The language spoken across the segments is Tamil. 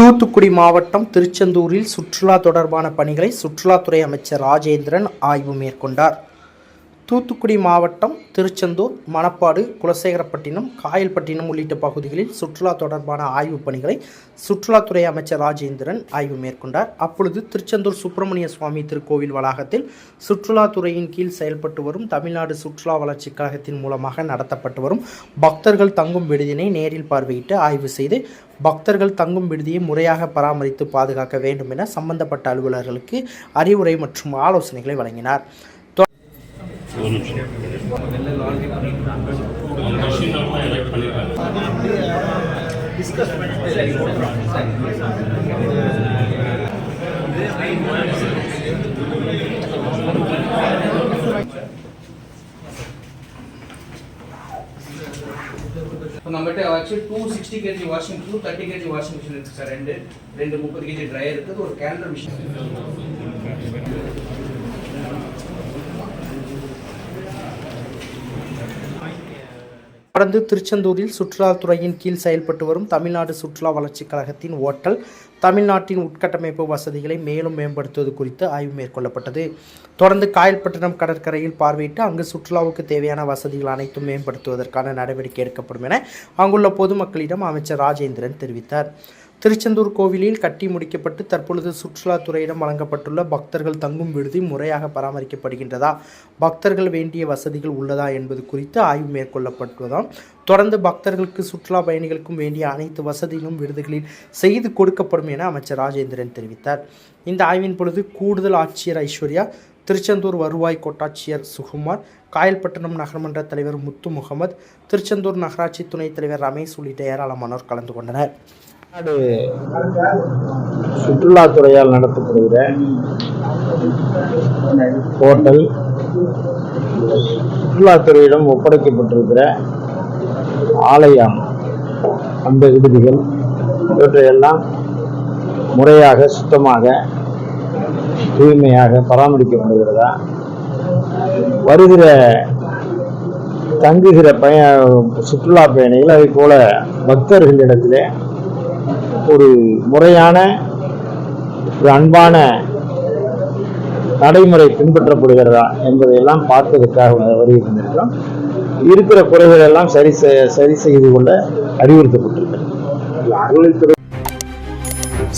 தூத்துக்குடி மாவட்டம் திருச்செந்தூரில் சுற்றுலா தொடர்பான பணிகளை சுற்றுலாத்துறை அமைச்சர் ராஜேந்திரன் ஆய்வு மேற்கொண்டார். தூத்துக்குடி மாவட்டம் திருச்செந்தூர் மணப்பாடு குலசேகரப்பட்டினம் காயல்பட்டினம் உள்ளிட்ட பகுதிகளில் சுற்றுலா தொடர்பான ஆய்வுப் பணிகளை சுற்றுலாத்துறை அமைச்சர் ராஜேந்திரன் ஆய்வு மேற்கொண்டார். அப்பொழுது திருச்செந்தூர் சுப்பிரமணிய சுவாமி திருக்கோவில் வளாகத்தில் சுற்றுலாத்துறையின் கீழ் செயல்பட்டு வரும் தமிழ்நாடு சுற்றுலா வளர்ச்சிக் கழகத்தின் மூலமாக நடத்தப்பட்டு வரும் பக்தர்கள் தங்கும் விடுதியினை நேரில் பார்வையிட்டு ஆய்வு செய்து பக்தர்கள் தங்கும் விடுதியை முறையாக பராமரித்து பாதுகாக்க வேண்டும் என சம்பந்தப்பட்ட அலுவலர்களுக்கு அறிவுரை மற்றும் ஆலோசனைகளை வழங்கினார். ஒரு நிமிஷம் மெஷின் எல்லாம் எலக்ட் பண்ணிருக்காங்க இப்போ நம்மகிட்ட actually two sixty KG washing two thirty KG washing machine இருக்குது சார் ரெண்டு ரெண்டு முப்பது கேஜி ட்ரையர் இருக்குது ஒரு கேலண்டர் மிஷின் தொடர்ந்து திருச்செந்தூரில் சுற்றுலாத்துறையின் கீழ் செயல்பட்டு வரும் தமிழ்நாடு சுற்றுலா வளர்ச்சிக் கழகத்தின் ஓட்டல் தமிழ்நாட்டின் உட்கட்டமைப்பு வசதிகளை மேலும் மேம்படுத்துவது குறித்து ஆய்வு மேற்கொள்ளப்பட்டது. தொடர்ந்து காயல்பட்டினம் கடற்கரையில் பார்வையிட்டு அங்கு சுற்றுலாவுக்கு தேவையான வசதிகள் அனைத்தும் மேம்படுத்துவதற்கான நடவடிக்கை எடுக்கப்படும் என அங்குள்ள பொதுமக்களிடம் அமைச்சர் ராஜேந்திரன் தெரிவித்தார். திருச்செந்தூர் கோவிலில் கட்டி முடிக்கப்பட்டு தற்பொழுது சுற்றுலாத்துறையிடம் வழங்கப்பட்டுள்ள பக்தர்கள் தங்கும் விடுதி முறையாக பராமரிக்கப்படுகின்றதா? பக்தர்கள் வேண்டிய வசதிகள் உள்ளதா என்பது குறித்து ஆய்வு மேற்கொள்ளப்பட்டுள்ளதாம். தொடர்ந்து பக்தர்களுக்கு சுற்றுலா பயணிகளுக்கும் வேண்டிய அனைத்து வசதிகளும் விடுதிகளில் செய்து கொடுக்கப்படும் என அமைச்சர் ராஜேந்திரன் தெரிவித்தார். இந்த ஆய்வின் பொழுது கூடுதல் ஆட்சியர் ஐஸ்வர்யா திருச்செந்தூர் வருவாய் கோட்டாட்சியர் சுகுமார் காயல்பட்டினம் நகரமன்ற தலைவர் முத்து முகமது திருச்செந்தூர் நகராட்சி துணைத் தலைவர் ரமேஷ் உள்ளிட்ட ஏராளமானோர் கலந்து கொண்டனர். தமிழ்நாடு சுற்றுலாத்துறையால் நடத்தப்படுகிற ஹோட்டல் சுற்றுலாத்துறையிடம் ஒப்படைக்கப்பட்டிருக்கிற ஆலயம் அந்த விடுதிகள் இவற்றையெல்லாம் முறையாக சுத்தமாக தூய்மையாக பராமரிக்கப்படுகிறதா வருகிற தங்குகிற பய சுற்றுலா பயணிகள் அதே போல பக்தர்களிடத்திலே ஒரு முறையான ஒரு அன்பான நடைமுறை பின்பற்றப்படுகிறதா என்பதையெல்லாம் பார்ப்பதற்காக வருகின்றிருக்கிறோம் இருக்கிற குறைகள் எல்லாம் சரி சரி செய்து கொள்ள அறிவுறுத்தப்பட்டிருக்கிறது.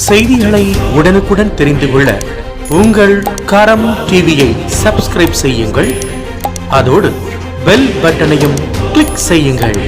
செய்திகளை உடனுக்குடன் தெரிந்து கொள்ள உங்கள் கரம் டிவியை சப்ஸ்கிரைப் செய்யுங்கள். அதோடு பெல் பட்டனையும் கிளிக் செய்யுங்கள்.